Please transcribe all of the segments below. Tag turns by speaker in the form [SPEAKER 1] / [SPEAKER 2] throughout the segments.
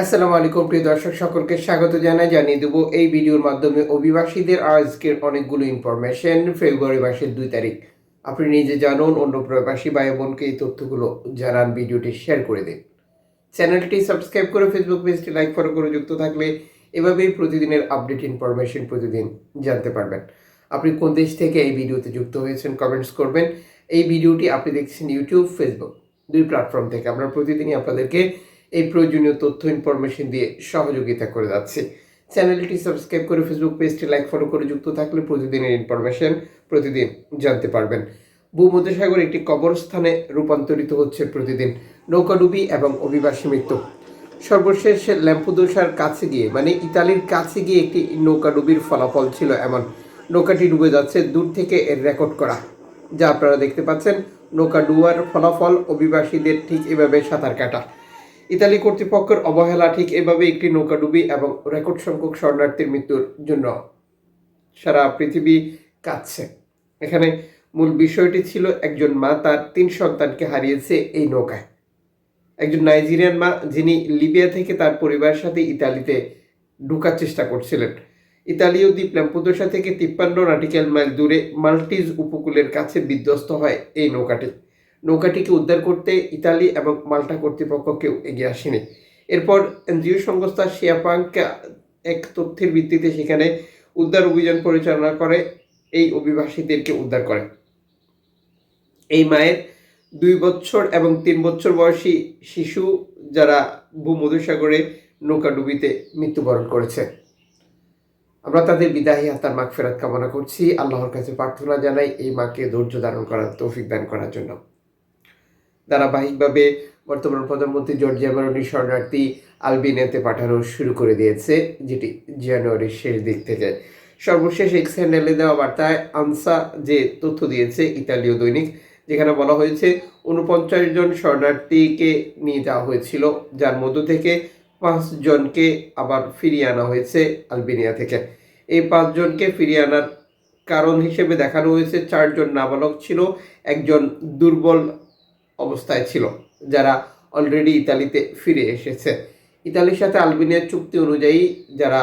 [SPEAKER 1] আসসালামু আলাইকুম, প্রিয় দর্শক, সকলকে স্বাগত জানাই। জানিয়ে দেবো, এই ভিডিওর মাধ্যমে অভিবাসীদের আজকের অনেকগুলো ইনফরমেশন ফেব্রুয়ারি মাসের দুই তারিখ। আপনি নিজে জানুন, অন্য প্রবাসী ভাই বোনকে এই তথ্যগুলো জানান, ভিডিওটি শেয়ার করে দিন। চ্যানেলটি সাবস্ক্রাইব করে ফেসবুক পেজটি লাইক ফলো করে যুক্ত থাকলে এভাবেই প্রতিদিনের আপডেট ইনফরমেশন প্রতিদিন জানতে পারবেন। আপনি কোন দেশ থেকে এই ভিডিওতে যুক্ত হয়েছেন কমেন্টস করবেন। এই ভিডিওটি আপনি দেখছেন ইউটিউব ফেসবুক দুই প্ল্যাটফর্ম থেকে। আমরা প্রতিদিনই আপনাদেরকে এই প্রয়োজনীয় তথ্য ইনফরমেশন দিয়ে সহযোগিতা করে যাচ্ছি। চ্যানেলটি সাবস্ক্রাইব করে ফেসবুক পেজটি লাইক ফলো করে যুক্ত থাকলে প্রতিদিনের ইনফরমেশন প্রতিদিন জানতে পারবেন। ভূমধ্যসাগর একটি কবরস্থানে রূপান্তরিত হচ্ছে প্রতিদিন নৌকাডুবি এবং অভিবাসী মৃত্যু। সর্বশেষ ল্যাম্পুদোসার কাছে গিয়ে মানে ইতালির কাছে গিয়ে একটি নৌকাডুবির ফলাফল ছিল এমন। নৌকাটি ডুবে যাচ্ছে দূর থেকে এর রেকর্ড করা। যা আপনারা দেখতে পাচ্ছেন, নৌকা ডুবার ফলাফল অভিবাসীদের ঠিক এভাবে সাঁতার কাটা। ইতালি কর্তৃপক্ষের অবহেলা ঠিক এভাবে একটি নৌকাডুবি এবং রেকর্ড সংখ্যক শরণার্থীর মৃত্যুর জন্য সারা পৃথিবী কাঁদছে। এখানে মূল বিষয়টি ছিল একজন মা তার তিন সন্তানকে হারিয়েছে এই নৌকায়। একজন নাইজেরিয়ান মা যিনি লিবিয়া থেকে তার পরিবারের সাথে ইতালিতে ঢোকার চেষ্টা করছিলেন। ইতালীয় দ্বীপ ল্যাম্পুদোসা থেকে তিপ্পান্ন নাটিক্যাল মাইল দূরে মাল্টিজ উপকূলের কাছে বিধ্বস্ত হয় এই নৌকাটি। নৌকাটিকে উদ্ধার করতে ইতালি এবং মাল্টা কর্তৃপক্ষ কেউ এগিয়ে আসেনি। এরপর এনজিও সংস্থা শিয়াপাঙ্ক এক তথ্যের ভিত্তিতে সেখানে উদ্ধার অভিযান পরিচালনা করে, এই অভিবাসীদেরকে উদ্ধার করে। এই মায়ের দুই বছর এবং তিন বছর বয়সী শিশু যারা ভূমধুসাগরে নৌকাডুবিতে মৃত্যুবরণ করেছে। আমরা তাদের বিদায়ী আত্মার মাগ ফেরাত কামনা করছি। আল্লাহর কাছে প্রার্থনা জানাই এই মাকে ধৈর্য ধারণ করার তৌফিক দান করার জন্য। ধারাবাহিকভাবে বর্তমান প্রধানমন্ত্রী জর্জিয়া মেরনি শরণার্থী আলবিনিয়াতে পাঠানো শুরু করে দিয়েছে, যেটি জানুয়ারির শেষ দিক থেকে। সর্বশেষ এক্স হ্যান্ডেলে দেওয়া বার্তায় আনসা যে তথ্য দিয়েছে ইতালীয় দৈনিক, যেখানে বলা হয়েছে উনপঞ্চাশ জন শরণার্থীকে নিয়ে যাওয়া হয়েছিল, যার মধ্য থেকে পাঁচজনকে আবার ফিরিয়ে আনা হয়েছে আলবেনিয়া থেকে। এই পাঁচজনকে ফিরিয়ে আনার কারণ হিসেবে দেখানো হয়েছে, চারজন নাবালক ছিল, একজন দুর্বল অবস্থায় ছিল, যারা অলরেডি ইতালিতে ফিরে এসেছে। ইতালির সাথে আলবেনিয়ার চুক্তি অনুযায়ী যারা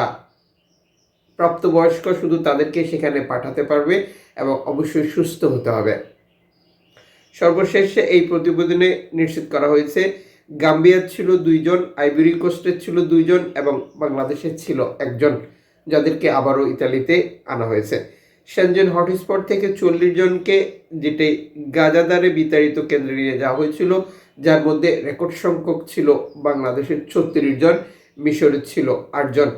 [SPEAKER 1] প্রাপ্তবয়স্ক শুধু তাদেরকে সেখানে পাঠাতে পারবে এবং অবশ্যই সুস্থ হতে হবে। সর্বশেষে এই প্রতিবেদনে নিশ্চিত করা হয়েছে, গাম্বিয়ার ছিল দুইজন, আইভরি কোস্টের ছিল দুইজন এবং বাংলাদেশের ছিল একজন, যাদেরকে আবারও ইতালিতে আনা হয়েছে। সেনজেন হটস্পট থেকে চল্লিশ জনকে যেটি গাজাদারে বিতাড়িত কেন্দ্রে নিয়ে যাওয়া হয়েছিল, যার মধ্যে রেকর্ড সংখ্যক ছিল বাংলাদেশের ছত্রিশ জন মিশরের ছিল আটজন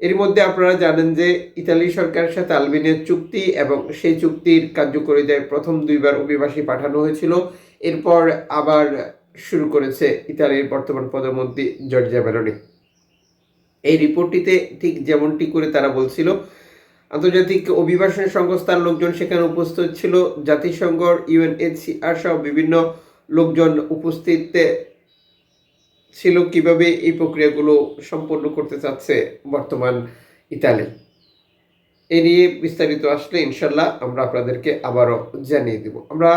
[SPEAKER 1] এর মধ্যে আপনারা জানেন যে ইতালি সরকারের সাথে আলবেনিয়ার চুক্তি এবং সেই চুক্তির কার্যকরিতায় প্রথম দুইবার অভিবাসী পাঠানো হয়েছিল। এরপর আবার শুরু করেছে ইতালির বর্তমান প্রধানমন্ত্রী জর্জিয়া মেলোনি। এই রিপোর্টটিতে ঠিক যেমনটি করে তারা বলছিল আন্তর্জাতিক অভিবাসন সংস্থার লোকজন সেখানে উপস্থিত ছিল। জাতিসংঘ, ইউএনএইচসিআর সহ বিভিন্ন লোকজন উপস্থিত ছিল কীভাবে এই প্রক্রিয়াগুলো সম্পন্ন করতে চাচ্ছে বর্তমান ইতালি। এ নিয়ে বিস্তারিত আসলে ইনশাল্লাহ আমরা আপনাদেরকে আবারও জানিয়ে দেব। আমরা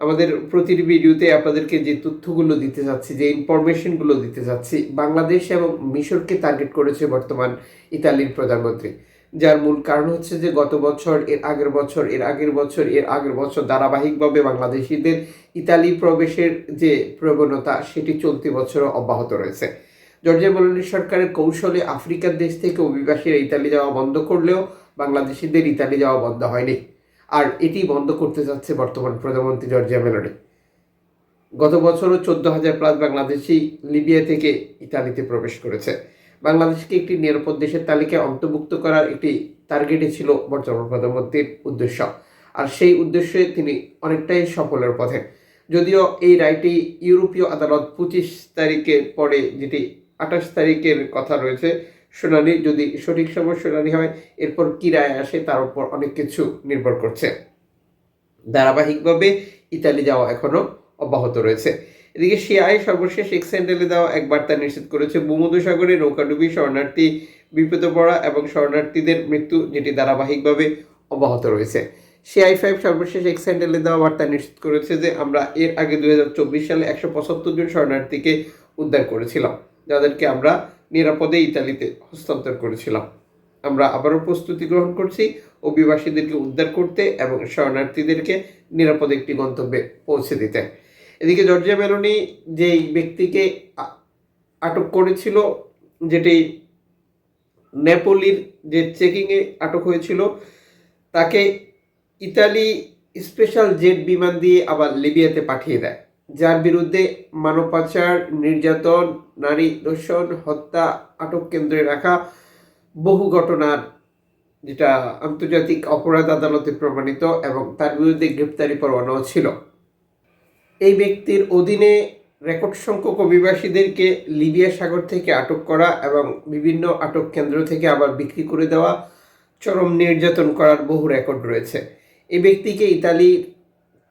[SPEAKER 1] আমাদের প্রতিটি ভিডিওতে আপনাদেরকে যে তথ্যগুলো দিতে যাচ্ছি, যে ইনফরমেশনগুলো দিতে যাচ্ছি, বাংলাদেশ এবং মিশরকে টার্গেট করেছে বর্তমান ইতালির প্রধানমন্ত্রী। যার মূল কারণ হচ্ছে যে গত বছর, এর আগের বছর, এর আগের বছর, এর আগের বছর ধারাবাহিকভাবে বাংলাদেশিদের ইতালি প্রবেশের যে প্রবণতা, সেটি চলতি বছরও অব্যাহত রয়েছে। জর্জিয়া মেলোনি সরকারের কৌশলে আফ্রিকার দেশ থেকে অভিবাসীরা ইতালি যাওয়া বন্ধ করলেও বাংলাদেশিদের ইতালি যাওয়া বন্ধ হয়নি। আর এটি বন্ধ করতে যাচ্ছে বর্তমান প্রধানমন্ত্রী জর্জিয়া মেলোনি। গত বছরও চোদ্দ হাজার প্লাস বাংলাদেশি লিবিয়া থেকে ইতালিতে প্রবেশ করেছে। বাংলাদেশকে একটি নিরাপদ দেশের তালিকায় অন্তর্ভুক্ত করার একটি টার্গেটে ছিল বর্তমান প্রধানমন্ত্রীর উদ্দেশ্য। আর সেই উদ্দেশ্যে তিনি অনেকটাই সফলের পথে। যদিও এই রায়টি ইউরোপীয় আদালত পঁচিশ তারিখের পরে যেটি আঠাশ তারিখের কথা রয়েছে, শুনানি, যদি সঠিক সময় শুনানি হয়, এরপর কী রায় আসে তার উপর অনেক কিছু নির্ভর করছে। ধারাবাহিকভাবে ইতালি যাওয়া এখনও অব্যাহত রয়েছে। এদিকে সিআই সর্বশেষ এক্সেন্ডেলে দেওয়া এক বার্তা নিশ্চিত করেছে ভূমধ্যসাগরে নৌকাডুবি শরণার্থী বিপদে পড়া এবং শরণার্থীদের মৃত্যু যেটি ধারাবাহিকভাবে অব্যাহত রয়েছে। সিআই ফাইভ সর্বশেষ এক্সেন্ডেলে দেওয়া বার্তা নিশ্চিত করেছে যে আমরা এর আগে দুই হাজার চব্বিশ সালে একশো পঁচাত্তর জন শরণার্থীকে উদ্ধার করেছিলাম, যাদেরকে আমরা নিরাপদে ইতালিতে হস্তান্তর করেছিলাম। আমরা আবারও প্রস্তুতি গ্রহণ করছি অভিবাসীদেরকে উদ্ধার করতে এবং শরণার্থীদেরকে নিরাপদে একটি গন্তব্যে পৌঁছে দিতে। এদিকে জর্জিয়া মেলোনি যেই ব্যক্তিকে আটক করেছিল, যেটি নেপোলির যে চেকিংয়ে আটক হয়েছিল, তাকে ইতালি স্পেশাল জেট বিমান দিয়ে আবার লিবিয়াতে পাঠিয়ে দেয়। যার বিরুদ্ধে মানব পাচার নির্যাতন, নারী দর্শন হত্যা, আটক কেন্দ্রে রাখা বহু ঘটনার যেটা আন্তর্জাতিক অপরাধ আদালতে প্রমাণিত এবং তার বিরুদ্ধে গ্রেপ্তারি পরোয়ানাও ছিল। এই ব্যক্তির অধীনে রেকর্ড সংখ্যক অভিবাসীদেরকে লিবিয়া সাগর থেকে আটক করা এবং বিভিন্ন আটক কেন্দ্র থেকে আবার বিক্রি করে দেওয়া, চরম নির্যাতন করার বহু রেকর্ড রয়েছে। এই ব্যক্তিকে ইতালির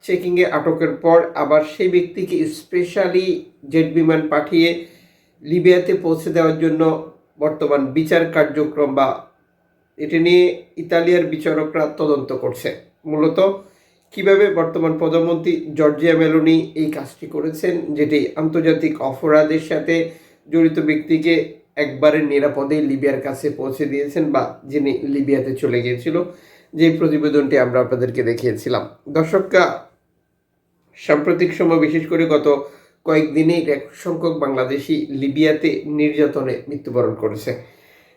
[SPEAKER 1] চেকিংয়ে আটকের পর আবার সেই ব্যক্তিকে স্পেশালি জেট বিমান পাঠিয়ে লিবিয়াতে পৌঁছে দেওয়ার জন্য বর্তমান বিচার কার্যক্রম বা এটি নিয়ে ইতালিয়ার বিচারকরা তদন্ত করছে। মূলত কীভাবে বর্তমান প্রধানমন্ত্রী জর্জিয়া মেলোনি এই কাজটি করেছেন, যেটি আন্তর্জাতিক অপরাধের সাথে জড়িত ব্যক্তিকে একবারে নিরাপদে লিবিয়ার কাছে পৌঁছে দিয়েছেন বা যিনি লিবিয়াতে চলে গিয়েছিল, যে প্রতিবেদনটি আমরা আপনাদেরকে দেখিয়েছিলাম। দর্শকরা সাম্প্রতিক সময় বিশেষ করে গত কয়েকদিনেই এক সংখ্যক বাংলাদেশি লিবিয়াতে নির্যাতনে মৃত্যুবরণ করেছে।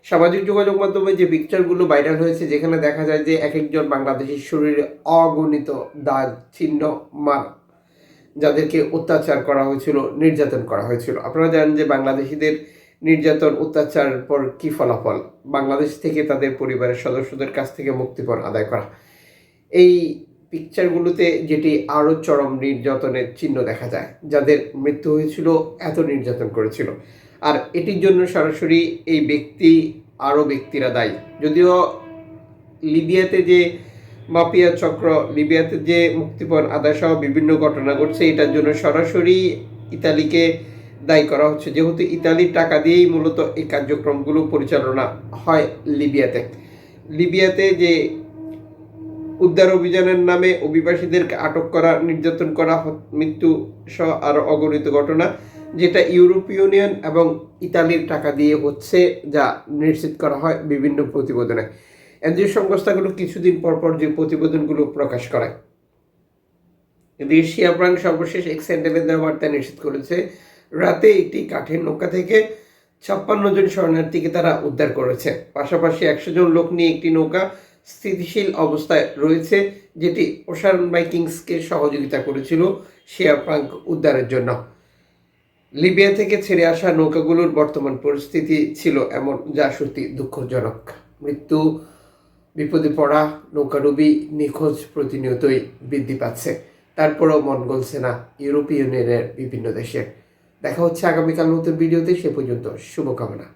[SPEAKER 1] সামাজিক যোগাযোগ মাধ্যমে যে পিকচারগুলো ভাইরাল হয়েছে, যেখানে দেখা যায় যে এক একজন বাংলাদেশের শরীরে অগণিত দাগ চিহ্ন মার যাদেরকে অত্যাচার করা হয়েছিল, নির্যাতন করা হয়েছিল। আপনারা জানেন যে বাংলাদেশিদের নির্যাতন, অত্যাচার পর কি ফলাফল? বাংলাদেশ থেকে তাদের পরিবারের সদস্যদের কাছ থেকে মুক্তিপণ আদায় করা। এই পিকচারগুলোতে যেটি আরও চরম নির্যাতনের চিহ্ন দেখা যায়, যাদের মৃত্যু হয়েছিল, এত নির্যাতন করেছিল। আর এটির জন্য সরাসরি এই ব্যক্তি আরও ব্যক্তিরা দায়ী। যদিও লিবিয়াতে যে মাফিয়া চক্র, লিবিয়াতে যে মুক্তিপণ আদায় সহ বিভিন্ন ঘটনা ঘটছে, এটার জন্য সরাসরি ইতালিকে দায়ী করা হচ্ছে। যেহেতু ইতালির টাকা দিয়েই মূলত এই কার্যক্রমগুলো পরিচালনা হয় লিবিয়াতে। লিবিয়াতে যে উদ্ধার অভিযানের নামে অভিবাসীদেরকে আটক করা, নির্যাতন করা মৃত্যু সহ আরও অগণিত ঘটনা, যেটা ইউরোপীয় ইউনিয়ন এবং ইতালির টাকা দিয়ে হচ্ছে, যা নিশ্চিত করা হয় বিভিন্ন প্রতিবেদনে। এনজিও সংস্থাগুলো কিছুদিন পর পর যে প্রতিবেদনগুলো প্রকাশ করে। এদিকে শিয়াপ্রাং সর্বশেষ এক স্যান্ডেলের দেওয়া বার্তা নিশ্চিত করেছে, রাতে একটি কাঠের নৌকা থেকে ছাপ্পান্ন জন শরণার্থীকে তারা উদ্ধার করেছে। পাশাপাশি একশো জন লোক নিয়ে একটি নৌকা স্থিতিশীল অবস্থায় রয়েছে, যেটি ওশান বাইকিংসকে সহযোগিতা করেছিল শিয়াপ্রাং উদ্ধারের জন্য। লিবিয়া থেকে ছেড়ে আসা নৌকাগুলোর বর্তমান পরিস্থিতি ছিল এমন, যা সত্যি দুঃখজনক। মৃত্যু, বিপদে পড়া নৌকাডুবি নিখোঁজ প্রতিনিয়তই বৃদ্ধি পাচ্ছে। তারপরেও মন গলছে না ইউরোপীয় ইউনিয়নের বিভিন্ন দেশে। দেখা হচ্ছে আগামীকাল নতুন ভিডিওতে, সে পর্যন্ত শুভকামনা।